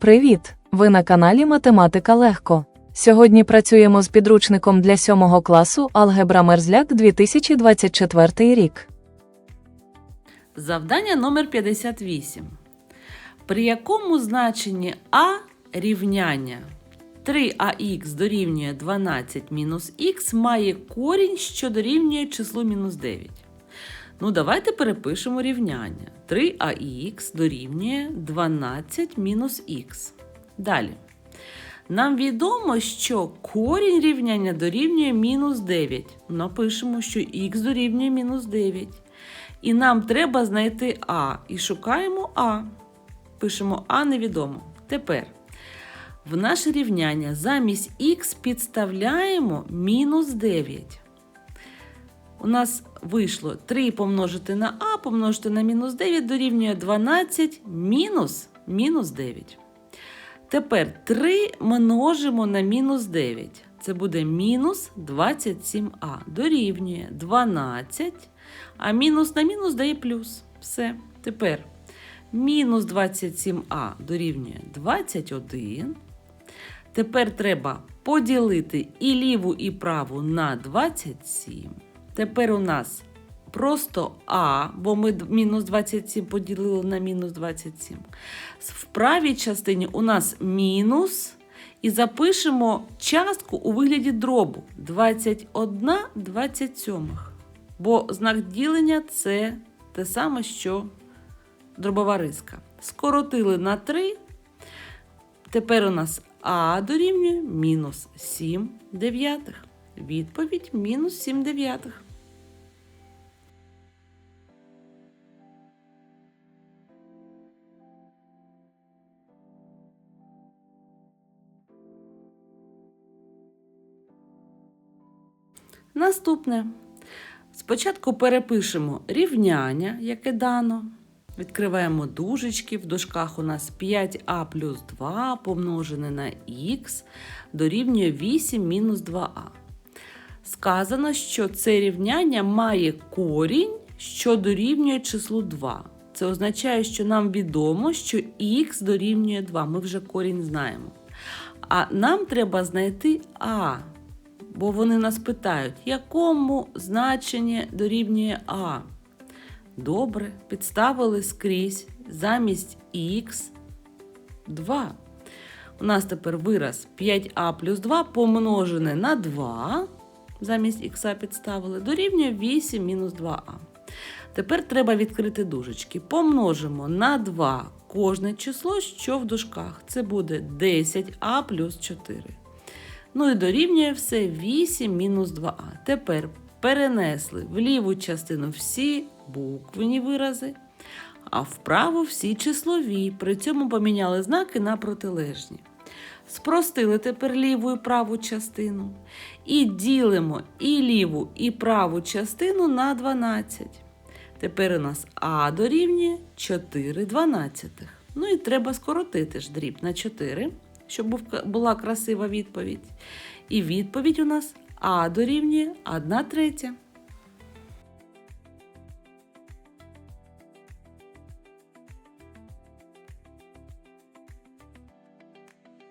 Привіт! Ви на каналі Математика Легко. Сьогодні працюємо з підручником для 7 класу Алгебра Мерзляк 2024 рік. Завдання номер 58. При якому значенні А рівняння 3ах дорівнює 12 мінус х має корінь, що дорівнює числу мінус 9. Ну, давайте перепишемо рівняння. 3ах дорівнює 12 мінус х. Далі. Нам відомо, що корінь рівняння дорівнює мінус 9. Напишемо, що х дорівнює мінус 9. І нам треба знайти А. І шукаємо А. Пишемо А невідомо. Тепер в наше рівняння замість х підставляємо мінус 9. У нас вийшло 3 помножити на А, помножити на мінус 9 дорівнює 12 мінус мінус 9. Тепер 3 множимо на мінус 9. Це буде мінус 27а. Дорівнює 12. А мінус на мінус дає плюс. Все. Тепер мінус 27а дорівнює 21. Тепер треба поділити і ліву, і праву на 27. Тепер у нас просто А, бо ми мінус 27 поділили на мінус 27. В правій частині у нас мінус. І запишемо частку у вигляді дробу 21 27. Бо знак ділення це те саме, що дробова риска. Скоротили на 3. Тепер у нас А дорівнює мінус 7 дев'ятих. Відповідь мінус 7 дев'ятих. Наступне. Спочатку перепишемо рівняння, яке дано. Відкриваємо дужечки. В дужках у нас 5а плюс 2 помножене на х дорівнює 8 мінус 2а. Сказано, що це рівняння має корінь, що дорівнює числу 2. Це означає, що нам відомо, що х дорівнює 2. Ми вже корінь знаємо. А нам треба знайти а. Бо вони нас питають, якому значенні дорівнює А. Добре, підставили скрізь замість х 2. У нас тепер вираз 5а плюс 2 помножене на 2. Замість х підставили, дорівнює 8 мінус 2а. Тепер треба відкрити дужечки. Помножимо на 2 кожне число, що в дужках. Це буде 10а плюс 4. Ну і дорівнює все 8 мінус 2а. Тепер перенесли в ліву частину всі буквені вирази, а вправу всі числові. При цьому поміняли знаки на протилежні. Спростили тепер ліву і праву частину. І ділимо і ліву, і праву частину на 12. Тепер у нас А дорівнює 4 дванадцятих. Ну і треба скоротити ж дріб на 4, щоб була красива відповідь. І відповідь у нас А дорівнює 1 третя.